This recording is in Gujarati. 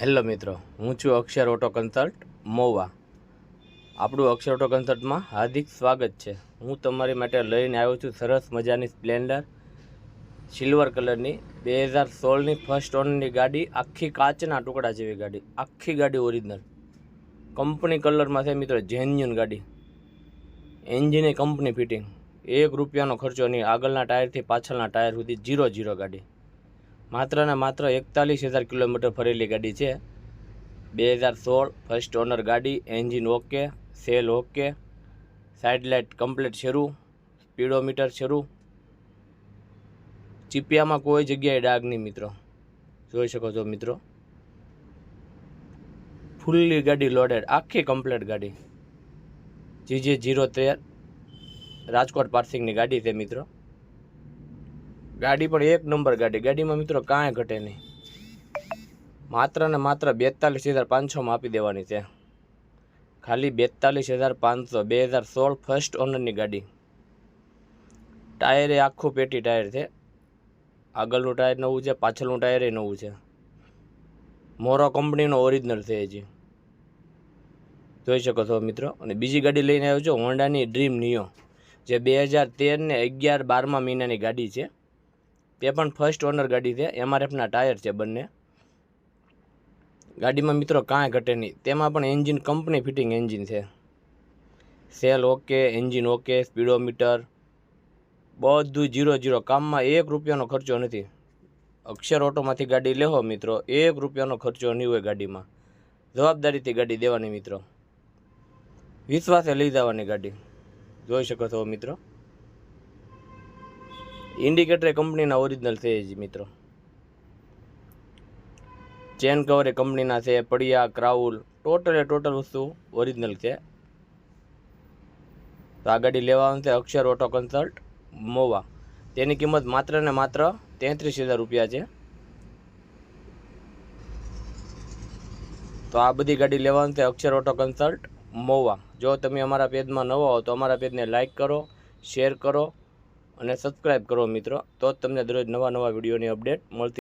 હેલો મિત્રો, હું છું અક્ષર ઓટો કન્સલ્ટ, મોવા. આપણું અક્ષર ઓટો કન્સલ્ટમાં હાર્દિક સ્વાગત છે. હું તમારી માટે લઈને આવ્યો છું સરસ મજાની સ્પ્લેન્ડર સિલ્વર કલરની. બે હજાર સોળની ફર્સ્ટ ઓનરની ગાડી, આખી કાચના ટુકડા જેવી ગાડી, આખી ગાડી ઓરિજિનલ. કંપની કલરમાં છે મિત્રો જેન્યુન ગાડી. એન્જિને કંપની ફિટિંગ. એક રૂપિયાનો ખર્ચો નહીં, આગળના ટાયરથી પાછળના ટાયર સુધી જીરો જીરો ગાડી. માત્ર ને માત્ર એકતાલીસ હજાર કિલોમીટર ફરેલી ગાડી છે. બે હજાર સોળ ફર્સ્ટ ઓનર ગાડી engine okay cell okay side light complete શરૂ સ્પીડોમીટર શરૂ. ચીપિયામાં કોઈ જગ્યાએ ડાઘ નહીં મિત્રો. જોઈ શકો છો મિત્રો. ફૂલ્લી ગાડી લોડેડ આખી કમ્પ્લીટ ગાડી. જીજે જીરો તેર, રાજકોટ પાર્સિંગની ગાડી છે મિત્રો. ગાડી પણ એક નંબર ગાડી. ગાડીમાં મિત્રો કાંઈ ઘટે નહીં. માત્ર ને માત્ર બેતાલીસ હજાર પાંચસોમાં આપી દેવાની છે. ખાલી બેતાલીસ હજાર પાંચસો. બે હજાર સોળ ફર્સ્ટ ઓનરની ગાડી. ટાયર આખું પેટી ટાયર છે. આગળનું ટાયર નવું છે, પાછળનું ટાયર એ નવું છે. મોરો કંપનીનો ઓરિજિનલ છે હજી. જોઈ શકો છો મિત્રો. અને બીજી ગાડી લઈને આવ્યો છું હોન્ડાની ડ્રીમ નિયો જે બે હજાર તેર ને અગિયાર બારમા મહિનાની ગાડી છે. તે પણ ફર્સ્ટ ઓનર ગાડી છે. એમઆરએફના ટાયર છે બંને. ગાડીમાં મિત્રો કાંઈ ઘટે નહીં. તેમાં પણ એન્જિન કંપની ફિટિંગ એન્જિન છે. Cell okay engine okay speedometer બધું જીરો જીરો કામમાં એક રૂપિયાનો ખર્ચો નથી. અક્ષર ઓટોમાંથી ગાડી લેહો મિત્રો, એક રૂપિયાનો ખર્ચો નહીં હોય ગાડીમાં. જવાબદારીથી ગાડી દેવાની મિત્રો. વિશ્વાસે લઈ જવાની ગાડી. જોઈ શકો છો મિત્રો. ઇન્ડિકેટર કંપનીના ઓરિજિનલ છે જ, મિત્રો. ચેન કવર એ કંપનીના છે, પડિયા ક્રાઉલ ટોટલ એ ટોટલ વસ્તુ ઓરિજિનલ છે. તો આ ગાડી લેવાનું છે અક્ષર ઓટો કન્સલ્ટ મોવા. તેની કિંમત માત્ર ને માત્ર તેત્રીસ હજાર રૂપિયા છે. તો આ બધી ગાડી લેવાનું છે અક્ષર ઓટો કન્સલ્ટ મોવા. જો તમે અમારા પેજમાં નવા હો તો અમારા પેજને લાઇક કરો શેર કરો અને સબસ્ક્રાઈબ કરો મિત્રો. તો જ તમને દરરોજ નવા નવા વિડીયોની અપડેટ મળતી